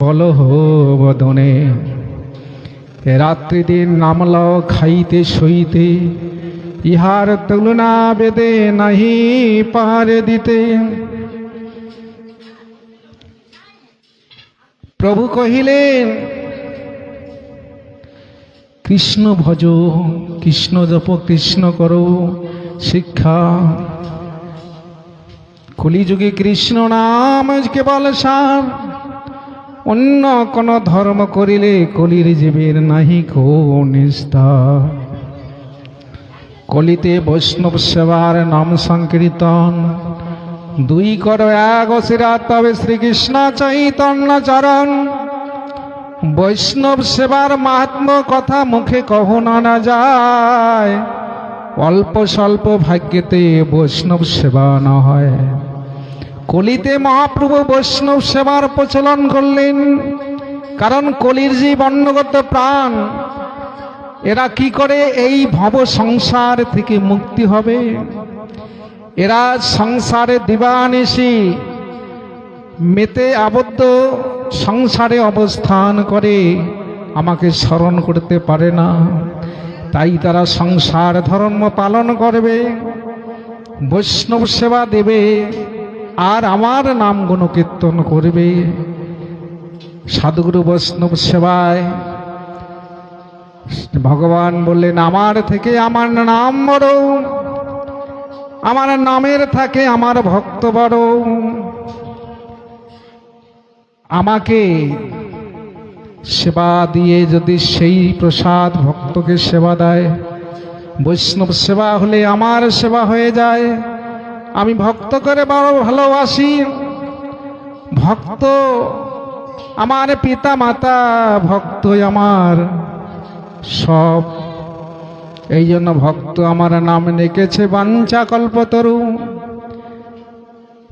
কলহ বদনে রাত্রি দিন নামল খাইতে সইতে, ইহার তুলনা বেদে নাহি পারে দিতে। প্রভু কহিলেন, কৃষ্ণ ভজ, কৃষ্ণ জপ, কৃষ্ণ করো শিক্ষা। কলিযুগে কৃষ্ণ নাম কেবল সার অন্য কোন ধর্ম করিলে কলির জীবের নাহি নিষ্ঠা। কলিতে বৈষ্ণব সেবার নাম সংকীর্তন। দুই কর এক অসিরা তবে শ্রীকৃষ্ণ চৈতন্য চরণ। বৈষ্ণব সেবার মাহাত্ম কথা মুখে কহনা না যায়। অল্প স্বল্প ভাগ্যেতে বৈষ্ণব সেবা না হয়। কলিতে মহাপ্রভু বৈষ্ণব সেবার প্রচলন করলেন। কারণ কলির যে বর্ণগত প্রাণ, এরা কি করে? এই ভব সংসার থেকে মুক্তি হবে। এরা সংসারে দিবানিসি মেতে আবদ্ধ সংসারে অবস্থান করে, আমাকে স্মরণ করতে পারে না। তাই তারা সংসার ধর্ম পালন করবে, বৈষ্ণব সেবা দেবে। আর আমার নাম গুণকীর্তন করবে। সাধুগুরু বৈষ্ণব সেবায়। ভগবান বললেন, আমার থেকে আমার নাম বড়। আমার নামের থাকে আমার ভক্ত বড়। আমাকে সেবা দিয়ে যদি সেই প্রসাদ ভক্তকে সেবা দেয়, বৈষ্ণব সেবা হলে আমার সেবা হয়ে যায়। আমি ভক্ত করে বড় ভালোবাসি। ভক্ত আমার পিতা মাতা ভক্ত আমার সব। এই জন্য ভক্ত আমার নাম নেকেছে বাঞ্চা কল্পতরু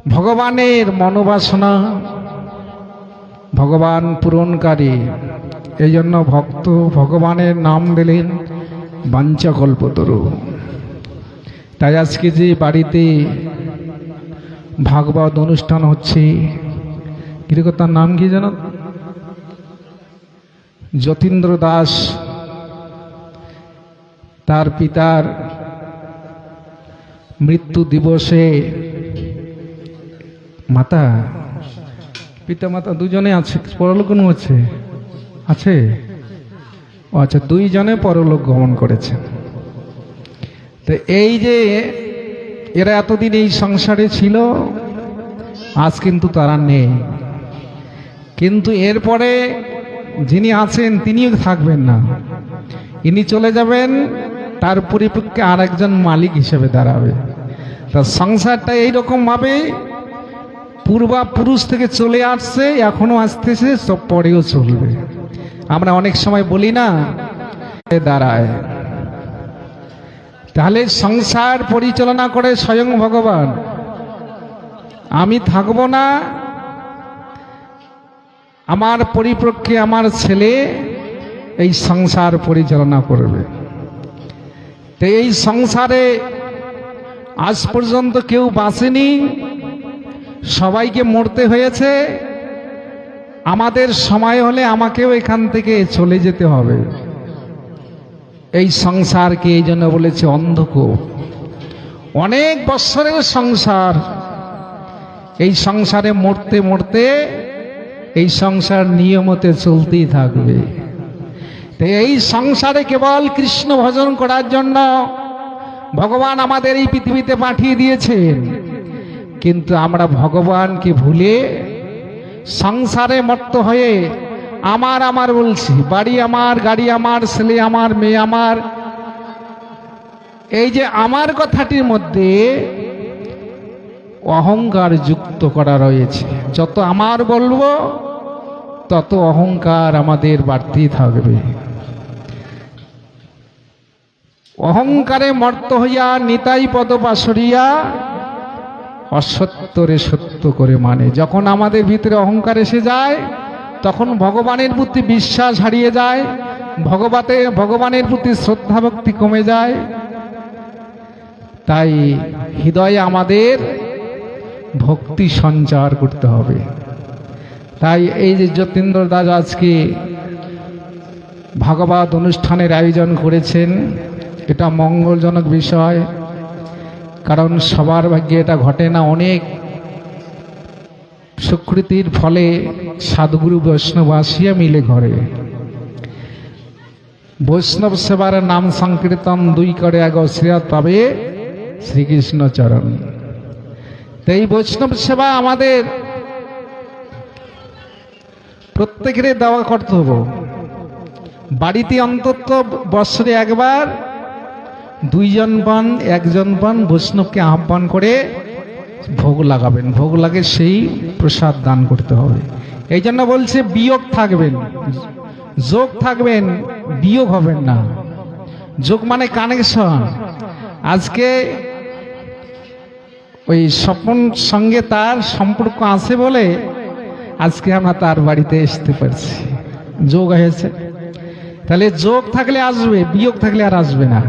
ভগবানের মনোবাসনা, ভগবান পূরণকারী। এই জন্য ভক্ত ভগবানের নাম দিলেন বাঞ্চা কল্পতরু তাই আজকে যে বাড়িতে ভাগবত অনুষ্ঠান হচ্ছে। কীরকম তার নাম কি জানো যতীন্দ্র দাস, তার পিতার মৃত্যু দিবসে মাতা পিতা মাতা দুজনে আছে, পরলোক আছে আছে? ও আচ্ছা দুইজনে পরলোক গমন করেছে তো এই যে এরা এতদিন এই সংসারে ছিল, আজ কিন্তু তারা নেই। কিন্তু এরপরে যিনি আছেন, তিনিও থাকবেন না। ইনি চলে যাবেন, তার পরিপক্ষে আর একজন মালিক হিসেবে দাঁড়াবে। তা সংসারটা এইরকম ভাবে পূর্বাপুরুষ থেকে চলে আসছে, এখনও আসতেছে, সব পরেও চলবে। আমরা অনেক সময় বলি না দাঁড়ায়। তাহলে সংসার পরিচালনা করে স্বয়ং ভগবান। আমি থাকব না। আমার পরিপক্ষে আমার ছেলে এই সংসার পরিচালনা করবে। তো এই সংসারে আজ পর্যন্ত কেউ বাঁচেনি। সবাইকে মরতে হয়েছে। আমাদের সময় হলে আমাকেও এখান থেকে চলে যেতে হবে। এই সংসারকে এই জন্য বলেছে অন্ধকূপ। অনেক বৎসরের সংসার। এই সংসারে মরতে মরতে এই সংসার নিয়মতে চলতেই থাকবে। এই সংসারে কেবল কৃষ্ণ ভজন করার জন্য ভগবান আমাদের এই পৃথিবীতে পাঠিয়ে দিয়েছেন। কিন্তু আমরা ভগবানকে ভুলে সংসারে মত্ত হয়ে আমার আমার বলছি, বাড়ি আমার, গাড়ি আমার, ছেলে আমার, মেয়ে আমার। এই যে আমার কথাটির মধ্যে অহংকার যুক্ত করা রয়েছে। যত আমার বলব, তত অহংকার আমাদের বাড়তেই থাকবে। অহংকারে মর্ত হইয়া নিতাই পদ পাশরিয়া অসত্যরে সত্য করে মানে। যখন আমাদের ভিতরে অহংকার এসে যায় তখন ভগবানের প্রতি বিশ্বাস হারিয়ে যায়, ভগবাতে ভগবানের প্রতি শ্রদ্ধা ভক্তি কমে যায়। তাই হৃদয়ে আমাদের ভক্তি সঞ্চার করতে হবে। তাই এই যে যতীন্দ্র দাস আজকে ভাগবত অনুষ্ঠানের আয়োজন করেছেন, এটা মঙ্গলজনক বিষয়, কারণ সবার ভাগ্যে এটা ঘটে না, অনেক সুকৃতির ফলে সাধুগুরু বৈষ্ণব আসিয়া মিলে ঘরে। বৈষ্ণব সেবার নাম সংকীর্তন দুই করে এক অশ্রিয়াত পাবে শ্রীকৃষ্ণ চরণ। এই বৈষ্ণব সেবা আমাদের প্রত্যেকের দেওয়া কর্তব্য। বাড়িতে অন্তত বছরে একবার দুইজন পান একজন পান বৈষ্ণবকে আহ্বান করে ভোগ লাগাবেন। ভোগ লাগে সেই প্রসাদ দান করতে হবে। এই জন্য বলছে, বিয়োগ থাকবেন। যোগ থাকবেন, বিয়োগ হবেন না। যোগ মানে কানেকশন। আজকে ওই স্বপন সঙ্গে তার সম্পর্ক আছে বলে আজকে আমরা তার বাড়িতে আসতে পারছি। যোগ হয়েছে। তাহলে যোগ থাকলে আসবে, বিয়োগ থাকলে আর আসবে না।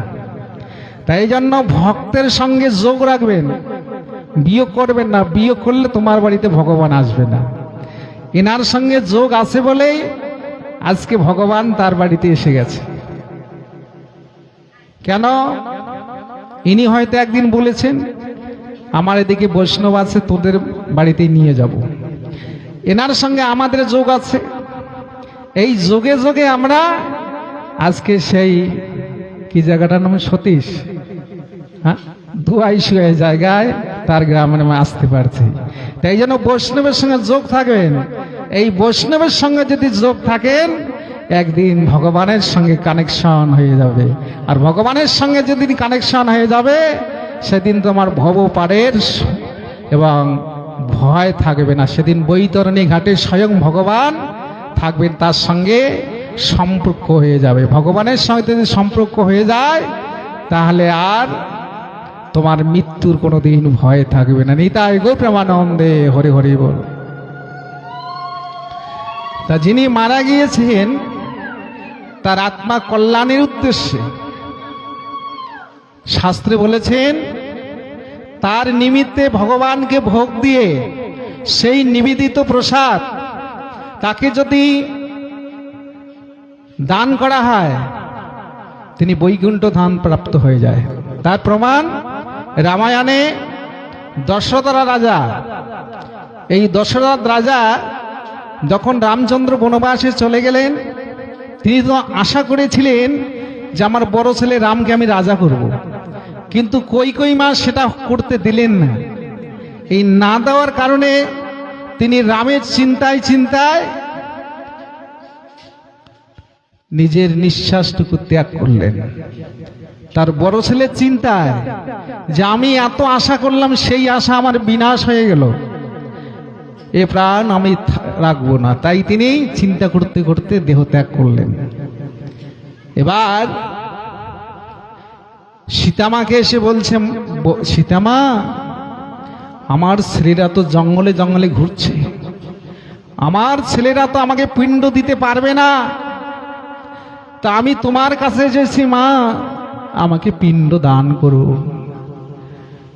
তাই জন্য ভক্তের সঙ্গে যোগ রাখবেন। বিয়োগ করবেন না বিয়োগ করলে তোমার বাড়িতে ভগবান আসবে না। এনার সঙ্গে যোগ আছে বলেই আজকে ভগবান তার বাড়িতে এসে গেছে। কেন? ইনি হয়তো একদিন বলেছেন, আমার এদিকে বৈষ্ণব আছে, তোদের বাড়িতে নিয়ে যাব। এনার সঙ্গে আমাদের যোগ আছে। এই যোগে যোগে আমরা আজকে সেই, কি জায়গাটার নাম? সতীশ। হ্যাঁ? দুয়াই শুয়ে জায়গায় তার গ্রামের আসতে পারছি। তাই জন্য বৈষ্ণবের সঙ্গে যোগ থাকবেন এই বৈষ্ণবের সঙ্গে যদি যোগ থাকেন, একদিন ভগবানের সঙ্গে কানেকশন হয়ে যাবে। আর ভগবানের সঙ্গে যেদিন কানেকশন হয়ে যাবে, সেদিন তোমার ভব পারের এবং ভয় থাকবে না। সেদিন বৈতরণী ঘাটে স্বয়ং ভগবান থাকবেন, তার সঙ্গে সম্পর্ক হয়ে যাবে। ভগবানের সঙ্গে যদি সম্পর্ক হয়ে যায়, তাহলে আর তোমার মৃত্যুর কোনো দিন ভয় থাকবে না। নিতাই গো প্রেমানন্দে, হরে হরি বল। তা যিনি মারা গিয়েছেন, তার আত্মা কল্যাণের উদ্দেশ্যে। শাস্ত্রে বলেছেন, তার নিমিত্তে ভগবানকে ভোগ দিয়ে সেই নিবেদিত প্রসাদ, তাকে যদি দান করা হয়, তিনি বৈকুণ্ঠ ধান প্রাপ্ত হয়ে যায়। তার প্রমাণ রামায়ণে দশরথরা রাজা। এই দশরথ রাজা যখন রামচন্দ্র বনবাসে চলে গেলেন, তিনি তো আশা করেছিলেন যে আমার বড় ছেলে রামকে আমি রাজা করব। কিন্তু কই কই মাস সেটা করতে দিলেন না। এই না দেওয়ার কারণে তিনি রামের চিন্তায় চিন্তায় নিজের নিঃশ্বাসটুকু ত্যাগ করলেন। তার বড় ছেলের চিন্তায় যে আমি এত আশা করলাম, সেই আশা আমার বিনাশ হয়ে গেল। এ প্রাণ আমি রাখব না। তাই তিনি চিন্তা করতে করতে দেহ ত্যাগ করলেন। এবার সীতামাকে এসে বলছে সীতামা, আমার ছেলেরা তো জঙ্গলে জঙ্গলে ঘুরছে। আমার ছেলেরা তো আমাকে পিণ্ড দিতে পারবে না। তা আমি তোমার কাছে এসেছি, মা। আমাকে পিণ্ড দান করো।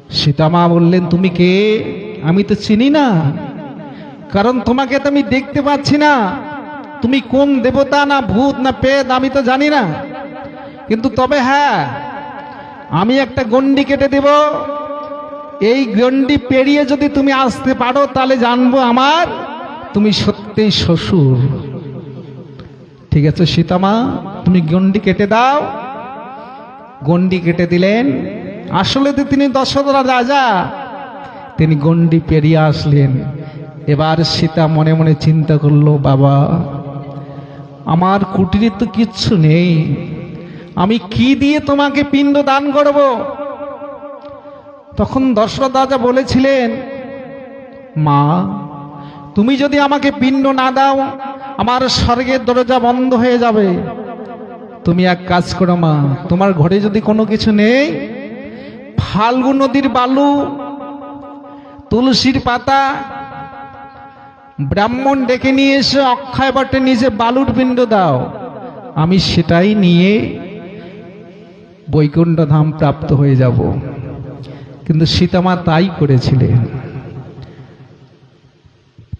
সীতামা বললেন, তুমি কে? আমি তো চিনি না। কারণ তোমাকে তো আমি দেখতে পাচ্ছি না। তুমি কোন দেবতা না ভূত না পেদ আমি তো জানি না। কিন্তু তবে হ্যাঁ আমি একটা গন্ডি কেটে দেব। এই গন্ডি পেরিয়ে যদি তুমি আসতে পারো, তাহলে জানব আমার তুমি সত্যিই শ্বশুর। ঠিক আছে সীতামা, তুমি গন্ডি কেটে দাও। গন্ডি কেটে দিলেন। আসলে তো তিনি দশরথ রাজা, তিনি গন্ডি পেরিয়ে আসলেন। এবার সীতা মনে মনে চিন্তা করল, বাবা, আমার কুটিরে তো কিচ্ছু নেই। আমি কি দিয়ে তোমাকে পিণ্ড দান করব? তখন দশরথ রাজা বলেছিলেন, মা, তুমি যদি আমাকে পিণ্ড না দাও, আমার স্বর্গের দরজা বন্ধ হয়ে যাবে। তুমি এক কাজ করো মা, তোমার ঘরে যদি কোনো কিছু নেই, ফাল্গু নদীর বালু, তুলসীর পাতা, ব্রাহ্মণ ডেকে নিয়ে এসে অক্ষয় বটে নিজে বালুর পিণ্ড দাও, আমি সেটাই নিয়ে বৈকুণ্ঠ ধাম প্রাপ্ত হয়ে যাব। কিন্তু সীতামা তাই করেছিলেন।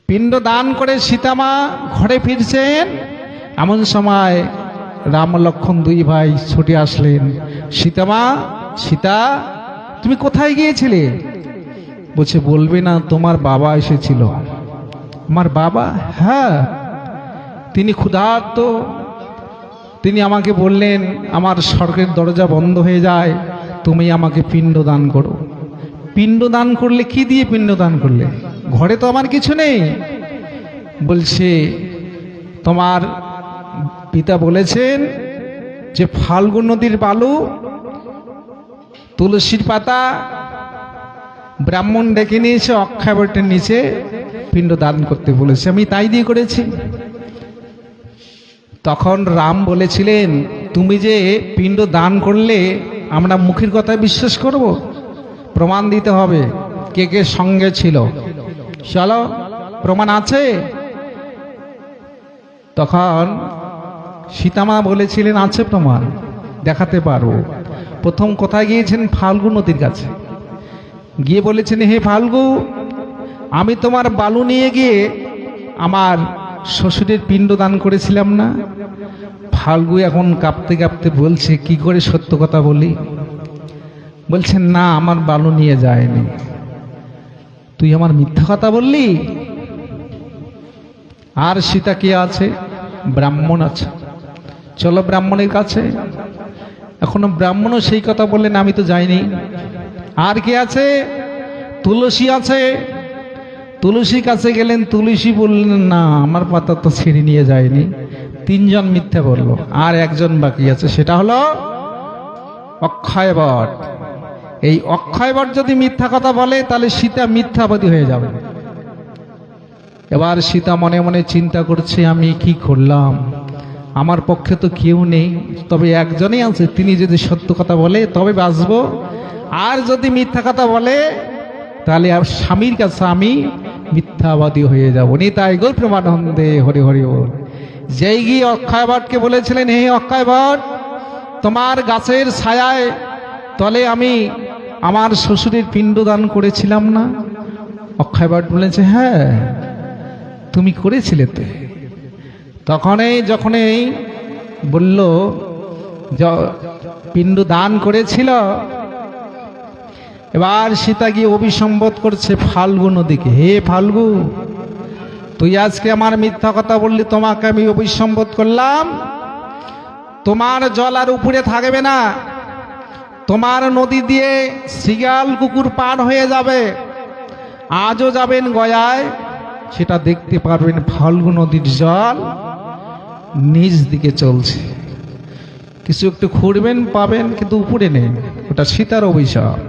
পিণ্ড দান করে সীতামা ঘরে ফিরছেন, এমন সময় রাম লক্ষণ দুই ভাই ছুটে আসলেন। সীতামা সীতা, তুমি কোথায় গিয়েছিলে? বলছে, বলবে না, তোমার বাবা এসেছিল। আমার বাবা? হ্যাঁ তিনি ক্ষুধার্ত। তিনি আমাকে বললেন, আমার স্বর্গের দরজা বন্ধ হয়ে যায়, তুমি আমাকে পিণ্ড দান করো। পিণ্ড দান করলে কি দিয়ে পিণ্ড দান করলে? ঘরে তো আমার কিছু নেই। বলছে, তোমার পিতা বলেছেন যে ফাল্গু নদীর বালু, তুলসীর পাতা, ব্রাহ্মণ ডেকে নিয়েছে, অক্ষয়বটের নিচে পিণ্ড দান করতে বলেছে। আমি তাই দিয়ে করেছি। তখন রাম বলেছিলেন, তুমি যে পিণ্ড দান করলে আমরা মুখের কথা বিশ্বাস করব, প্রমাণ দিতে হবে কে কে সঙ্গে ছিল। চলো, প্রমাণ আছে? তখন সীতামা বলেছিলেন, আছে প্রমাণ, দেখাতে পারো। প্রথম কোথায় গিয়েছেন ফাল্গু নদীর কাছে। গিয়ে বলেছেন, হে ফাল্গু আমি তোমার বালু নিয়ে গিয়ে আমার শ্বশুরের পিণ্ড দান করেছিলাম না? ফাল্গু এখন কাঁপতে কাঁপতে বলছে, কি করে সত্য কথা বলি? বলছেন না, আমার বালু নিয়ে যায়নি। তুই আমার মিথ্যা কথা বললি? আর সীতা কে আছে? ব্রাহ্মণ আছে। চলো ব্রাহ্মণের কাছে। এখনও ব্রাহ্মণও সেই কথা বললেন, আমি তো যাইনি। আর কে আছে? তুলসী আছে। তুলসী কাছে গেলেন, তুলসী বললেন, না, আমার পাতা তো ছিঁড়ে নিয়ে যায়নি। তিনজন মিথ্যা বলল, আর একজন বাকি আছে, সেটা হলো অক্ষয়বট। এই অক্ষয়বট যদি মিথ্যা কথা বলে, তাহলে সীতা মিথ্যাবাদী হয়ে যাবে। এবার সীতা মনে মনে চিন্তা করছে, আমি কি করলাম? আমার পক্ষে তো কেউ নেই। তবে একজনই আছে, তিনি যদি সত্য কথা বলে, তবে বাঁচব। আর যদি মিথ্যা কথা বলে, তাহলে আর স্বামীর কাছে আমি মিথ্যাবাদী হয়ে যাব। নিতাই গোল প্রমানন্দে, হরি হরি বল যেই গিয়ে অক্ষয়বটকে বলেছিলেন, হে অক্ষয়বট তোমার গাছের ছায়ায় তলে আমি আমার শ্বশুরের পিণ্ডদান করেছিলাম না? অক্ষয়বট বলেছে হ্যাঁ তুমি করেছিলে তো। তখনই যখনই বলল পিণ্ড দান করেছিল। এবার সীতা গিয়ে অভিসম্বোধ করছে ফাল্গু নদীকে, হে ফাল্গু, তুই আজকে আমার মিথ্যা কথা বললি, তোমাকে আমি অভিসম্বোধ করলাম। তোমার জল আর উপরে থাকবে না। তোমার নদী দিয়ে শিগাল কুকুর পার হয়ে যাবে। আজও যাবেন গয়ায়, সেটা দেখতে পারবেন ফাল্গু নদীর জল। নিচ দিকে চলছে। কিছু একটু খুঁড়বেন, পাবেন, কিন্তু উপরে নেই। ওটা সীতার অভিশাপ।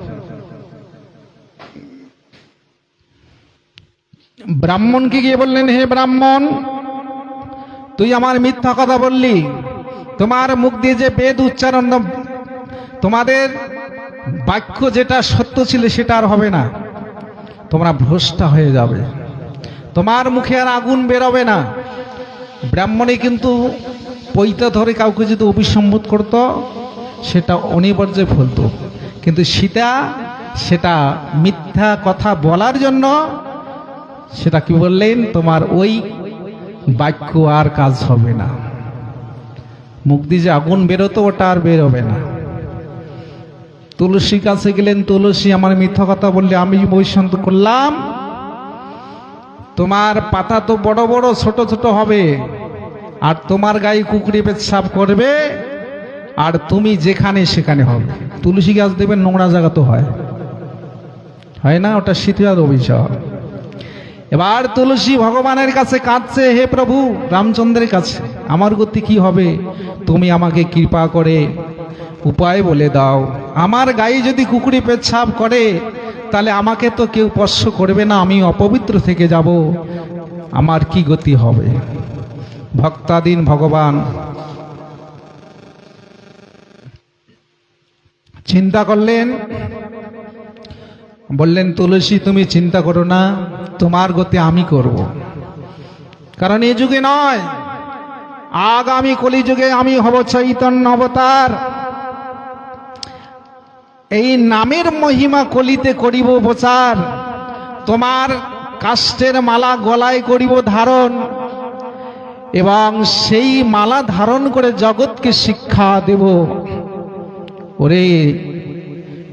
ব্রাহ্মণকে গিয়ে বললেন, হে ব্রাহ্মণ, তুই আমার মিথ্যা কথা বললি। তোমার মুখ দিয়ে যে বেদ উচ্চারণ, তোমাদের বাক্য যেটা সত্য ছিল সেটা আর হবে না। তোমরা ভ্রষ্টা হয়ে যাবে। তোমার মুখে আর আগুন বেরোবে না। ব্রাহ্মণে কিন্তু পৈতা ধরে কাউকে যদি অভিসম্বোধ করত, সেটা অনিবার্য ফলত। কিন্তু সীতা, সেটা মিথ্যা কথা বলার জন্য সেটা কি বললেন, তোমার ওই বাক্য আর কাজ হবে না। মুখ দিয়ে যে আগুন বেরোতো, ওটা আর বেরোবে না। তুলসী কাছে গেলেন, তুলসী আমার মিথ্যা কথা বললে, আমি বৈষন্ত করলাম। তোমার পাতা তো বড় বড়, ছোট ছোট হবে। আর তোমার গায়ে কুকুরি পেচ্ছাপ করবে, আর তুমি যেখানে সেখানে হবে। তুলসী গাছ দেবেন, নোংরা জায়গা তো হয়। হয় না? ওটা শীতের অভিশাপ। এবার তুলসী ভগবানের কাছে কাঁদছে, হে প্রভু, রামচন্দ্রের কাছে, আমার গতি কি হবে? তুমি আমাকে কৃপা করে উপায় বলে দাও। আমার গায়ে যদি কুকুরি পেচ্ছাপ করে তাহলে আমাকে তো কেউ স্পর্শ করবে না, আমি অপবিত্র থেকে যাব। আমার কি গতি হবে? ভক্তাধীন ভগবান, চিন্তা করলেন? বললেন, তুলসী, তুমি চিন্তা করো না, তোমার গতি আমি করব। কারণ এই যুগে নয়। আগামী কলিযুগে আমি হব চৈতন্য অবতার। এই নামের মহিমা কলিতে করিব প্রচার। তোমার কাষ্টের মালা গলায় করিব ধারণ। এবং সেই মালা ধারণ করে জগৎকে শিক্ষা দেব। ওরে,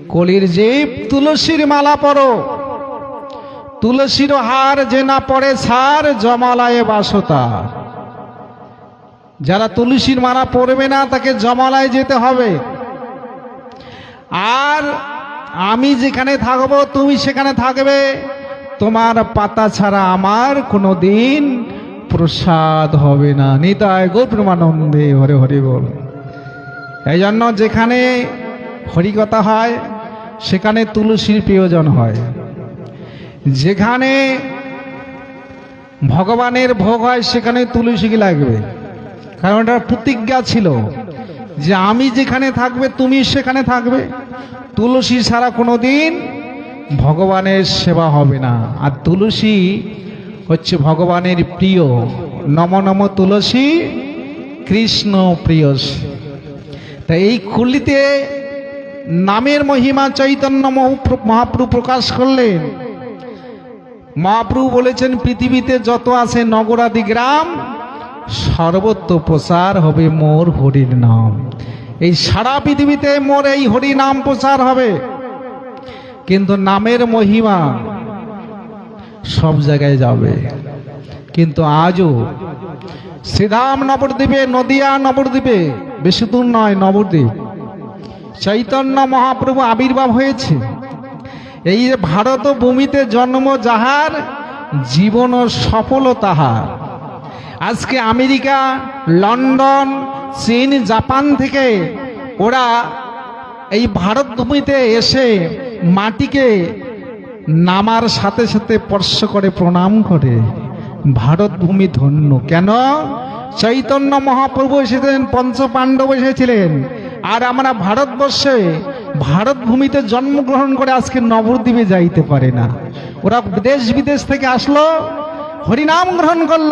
কলির জীব তুলসীর মালা পরো, তুলসীর হার যে না পড়ে সার জমালায় বাসতা। যারা তুলসীর মালা পরবে না, তাকে জমালায় যেতে হবে। আর আমি যেখানে থাকব, তুমি সেখানে থাকবে। তোমার পাতা ছাড়া আমার কোনো দিন প্রসাদ হবে না। নিতায় গৌরমানন্দে হরে হরে বল। এই জন্য যেখানে হরিকথা হয়, সেখানে তুলসীর প্রয়োজন হয়। যেখানে ভগবানের ভোগ হয়, সেখানে তুলসী লাগবে। কারণ এটা প্রতিজ্ঞা ছিল। যে আমি যেখানে থাকবে, তুমি সেখানে থাকবে। তুলসী ছাড়া কোনো দিন ভগবানের সেবা হবে না। আর তুলসী হচ্ছে ভগবানের প্রিয়। নম নম তুলসী, কৃষ্ণ প্রিয়। তা এই কুলিতে নামের মহিমা চৈতন্য মহাপ্রু- প্রকাশ করলেন। মহাপ্রভু বলেছেন, পৃথিবীতে যত আছে নগরাদি গ্রাম সর্বত্র প্রচার হবে মোর হরির নাম। এই সারা পৃথিবীতে মোর এই হরি নাম প্রচার হবে। কিন্তু নামের মহিমা সব জায়গায় যাবে। কিন্তু আজও শ্রীধাম নবদ্বীপে, নদিয়া নবদ্বীপে বেশি দূর নয়, নবদ্বীপ, চৈতন্য মহাপ্রভু আবির্ভাব হয়েছে। এই ভারত ভূমিতে জন্ম যাহার, জীবন সফল তাহার আজকে আমেরিকা, লন্ডন, চীন, জাপান থেকে ওরা এই ভারত ভূমিতে এসে মাটিকে নামার সাথে সাথে স্পর্শ করে, প্রণাম করে। ভারত ভূমি ধন্য। কেন? চৈতন্য মহাপ্রভু এসেছিলেন পঞ্চ পাণ্ডব এসেছিলেন। আর আমরা ভারতবর্ষে ভারত ভূমিতে জন্মগ্রহণ করে আজকে নবদ্বীপে যাইতে পারে না। ওরা দেশ বিদেশ থেকে আসলো, হরিনাম গ্রহণ করল।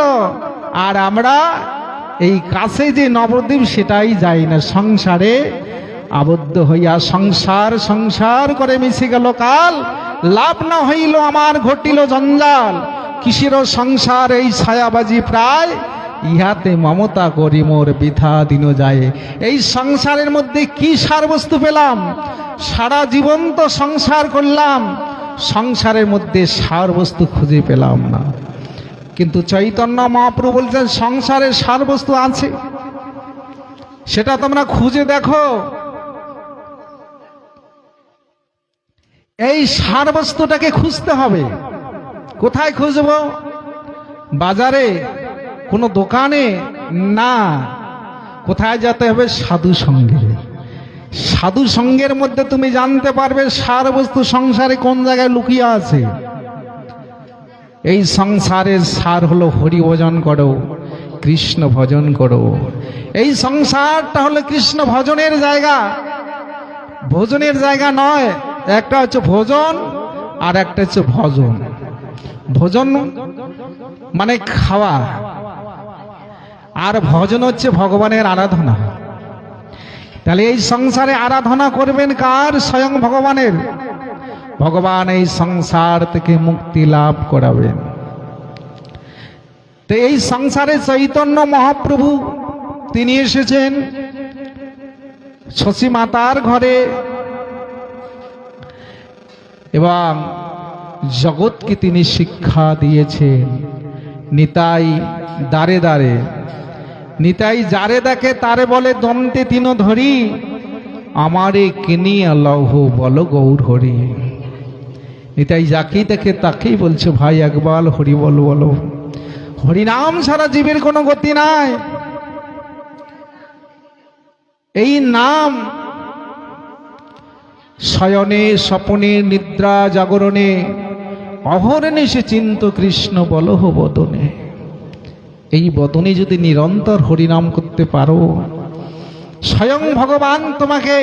আর আমরা এই কাছে যে নবদ্বীপ, সেটাই যাই না। সংসারে আবদ্ধ হইয়া সংসার সংসার করে মিশে গেল কাল। লাভ না হইল আমার, ঘটিল জঞ্জাল। কিসের সংসার এই ছায়াবাজি প্রায়? ইহাতে মমতা করি মোর বৃথা দিন যায়। এই সংসারের মধ্যে কি সার বস্তু পেলাম? সারা জীবন তো সংসার করলাম। সংসারের মধ্যে সার বস্তু খুঁজে পেলাম না। কিন্তু চৈতন্য মহাপ্রভু বলছেন সংসারের সার বস্তু আছে। সেটা তোমরা খুঁজে দেখো। এই সার বস্তুটাকে খুঁজতে হবে। কোথায় খুঁজবো? বাজারে? কোনো দোকানে? না। কোথায় যেতে হবে? সাধু সঙ্গে। সাধু সঙ্গের মধ্যে তুমি জানতে পারবে সার বস্তু সংসারে কোন জায়গায় লুকিয়ে আছে। এই সংসারের সার হলো হরি ভজন করো, কৃষ্ণ ভজন করো। এই সংসারটা হলো কৃষ্ণ ভজনের জায়গা। ভোজনের জায়গা নয়, একটা হচ্ছে ভোজন আর একটা হচ্ছে ভজন। ভোজন মানে খাওয়া। আর ভজন হচ্ছে ভগবানের আরাধনা। তাহলে এই সংসারে আরাধনা করবেন কার? স্বয়ং ভগবানের। ভগবান এই সংসার থেকে মুক্তি লাভ করাবেন। তো এই সংসারে চৈতন্য মহাপ্রভু, তিনি এসেছেন শশী মাতার ঘরে এবং জগৎকে তিনি শিক্ষা দিয়েছেন। নিতাই দাঁড়ে দাঁড়ে নিতাই যারে দেখে তারে বলে, দন্তে তিন ধরি, আমারে কিনিয়া লৌহ বল গৌর হরি। নিতাই যাকেই দেখে তাকেই বলছে, ভাই একবার হরি বল, বলো। হরিনাম ছাড়া জীবের কোনো গতি নাই। এই নাম শয়নে, স্বপনে, নিদ্রা, জাগরণে, অহরণে সে চিন্ত কৃষ্ণ বলহ বদনে। এই বদনে যদি নিরন্তর হরিনাম করতে পারো, স্বয়ং ভগবান তোমাকে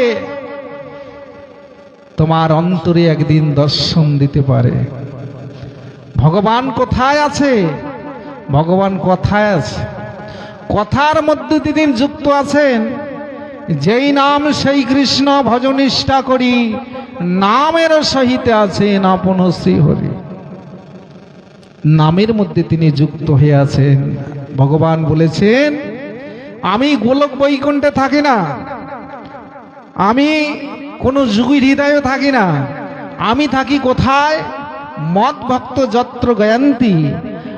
তোমার অন্তরে একদিন দর্শন দিতে পারে। ভগবান কোথায় আছে? ভগবান কথায় আছে? কথার মধ্যে তিনি যুক্ত আছেন। যেই নাম সেই কৃষ্ণ ভজনিষ্ঠা করি, নামের সহিতে আছেন আপন শ্রী হরি। নামের মধ্যে তিনি যুক্ত হয়ে আছেন। ভগবান বলেছেন, আমি গোলক বৈকুণ্ঠে থাকি না। আমি কোনো যুগীর হৃদয়ে থাকি না। আমি থাকি কোথায়? মদ ভক্ত যত্র গয়ন্তী।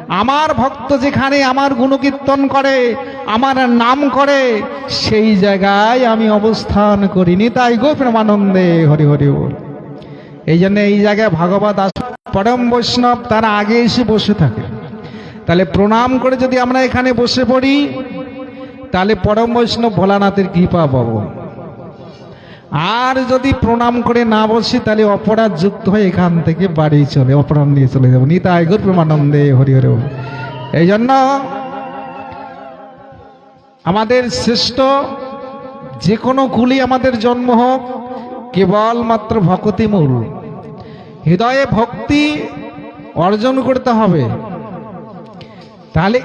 আমার ভক্ত যেখানে আমার গুণকীর্তন করে, আমার নাম করে, সেই জায়গায় আমি অবস্থান করিনি। তাই গো প্রেমানন্দে হরি হরি বল। এই জন্য এই জায়গায় ভাগবত আস পরম বৈষ্ণব, তারা আগে এসে বসে থাকে। তাহলে প্রণাম করে যদি আমরা এখানে বসে পড়ি, তাহলে পরম বৈষ্ণব ভোলানাথের কৃপা পাবো। আর যদি প্রণাম করে না বসি, তাহলে অপরাধ যুক্ত হয়ে এখান থেকে বাড়ি চলে, অপরাধ নিয়ে চলে যাব। নিতাই গুর প্রেমানন্দে, হরি হরি। এই জন্য আমাদের শ্রেষ্ঠ যে কোনো কুলি আমাদের জন্ম হোক, কেবলমাত্র ভকতিমূল হৃদয়ে ভক্তি অর্জন করতে হবে। তাহলে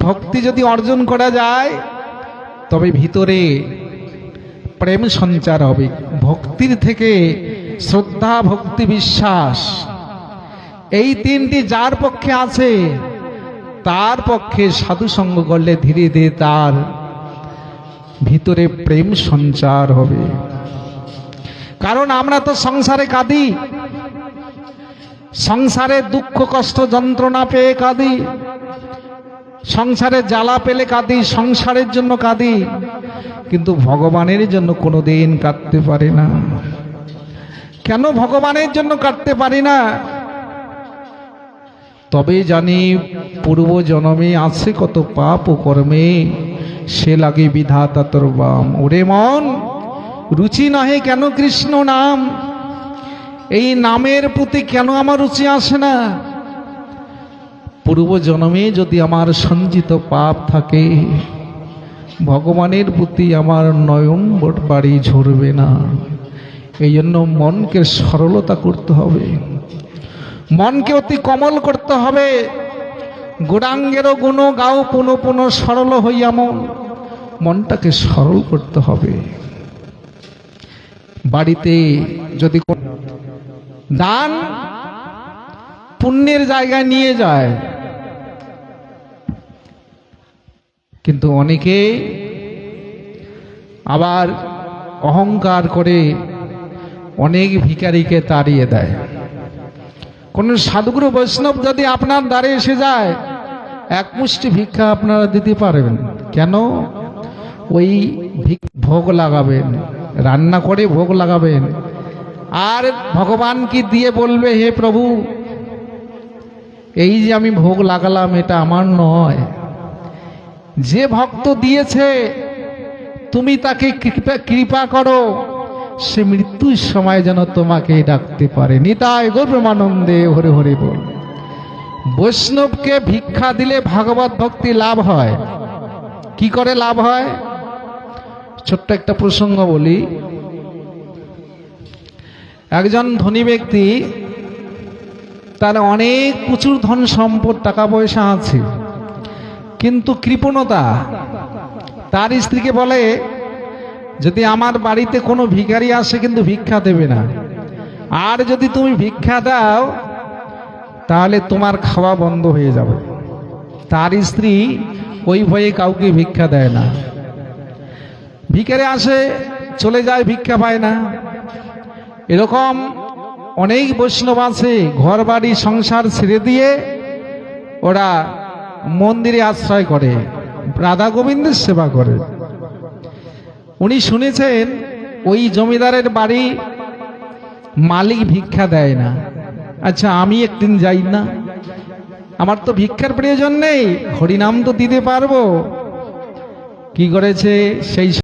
ভক্তি যদি অর্জন করা যায়, তবে ভিতরে প্রেম সঞ্চার হবে। ভক্তির থেকে শ্রদ্ধা, ভক্তি, বিশ্বাস। এই তিনটি যার পক্ষে আছে, তার পক্ষে সাধু সঙ্গ করলে ধীরে ধীরে তার ভিতরে প্রেম সঞ্চার হবে। কারণ আমরা তো সংসারে কাঁদি। সংসারে দুঃখ, কষ্ট, যন্ত্রণা পেয়ে কাঁদি। সংসারে জ্বালা পেলে কাঁদি, সংসারের জন্য কাঁদি, কিন্তু ভগবানের জন্য কোনোদিন কাঁদতে পারি না। কেন ভগবানের জন্য কাটতে পারি না? তবে জানি পূর্ব জন্মে আছে কত পাপ ও কর্মে, সে লাগে বিধাতা তোর বাম। ওরে মন, রুচি নহে কেন কৃষ্ণ নাম? এই নামের প্রতি কেন আমার রুচি আসে না? পূর্ব জন্মে যদি আমার সঞ্চিত পাপ থাকে, ভগবানের প্রতি আমার নয়ন বাড়ি ঝরবে না। এই জন্য মনকে সরলতা করতে হবে। মনকে অতি কমল করতে হবে। গোড়াঙ্গেরও গুণ গাও পুনঃ পুনঃ সরল হইয়া মন। মনটাকে সরল করতে হবে। বাড়িতে যদি দান পুণ্যের জায়গায় নিয়ে যায়। কিন্তু অনেকে আবার অহংকার করে অনেক ভিখারিকে তাড়িয়ে দেয়। কোন সাধুগুরু বৈষ্ণব যদি আপনার দ্বারে এসে যায়, এক মুষ্টি ভিক্ষা আপনারা দিতে পারবেন। কেন? ওই ভোগ লাগাবেন, রান্না করে ভোগ লাগাবেন। আর ভগবান কি দিয়ে বলবে, হে প্রভু এই যে আমি ভোগ লাগালাম, এটা আমার নয়। যে ভক্ত দিয়েছে, তুমি তাকে কৃপা করো, সে মৃত্যুর সময় যেন তোমাকে ডাকতে পারে। নিতাই গৌরমানন্দে হরে হরে বল। বৈষ্ণবকে ভিক্ষা দিলে ভাগবত ভক্তি লাভ হয়। কি করে লাভ হয়? ছোট্ট একটা প্রসঙ্গ বলি। একজন ধনী ব্যক্তি তার অনেক প্রচুর ধন সম্পদ, টাকা পয়সা আছে। কিন্তু কৃপণতা, তার স্ত্রীকে বলে, যদি আমার বাড়িতে কোনো ভিখারি আসে কিন্তু ভিক্ষা দেবে না। আর যদি তুমি ভিক্ষা দাও, তাহলে তোমার খাওয়া বন্ধ হয়ে যাবে। তার স্ত্রী ওই ভয়ে কাউকে ভিক্ষা দেয় না। ভিখারি আসে, চলে যায়, ভিক্ষা পায় না। এরকম অনেক বৈষ্ণব আছে ঘর বাড়ি সংসার ছেড়ে দিয়ে ওরা মন্দিরে আশ্রয় করে, রাধা গোবিন্দের সেবা করে। উনি শুনেছেন, ওই জমিদারের বাড়ি মালিক ভিক্ষা দেয় না। আচ্ছা আমি একদিন যাই না। আমার তো ভিক্ষার প্রয়োজন নেই, হরিনাম তো দিতে পারব। কি করেছে সেই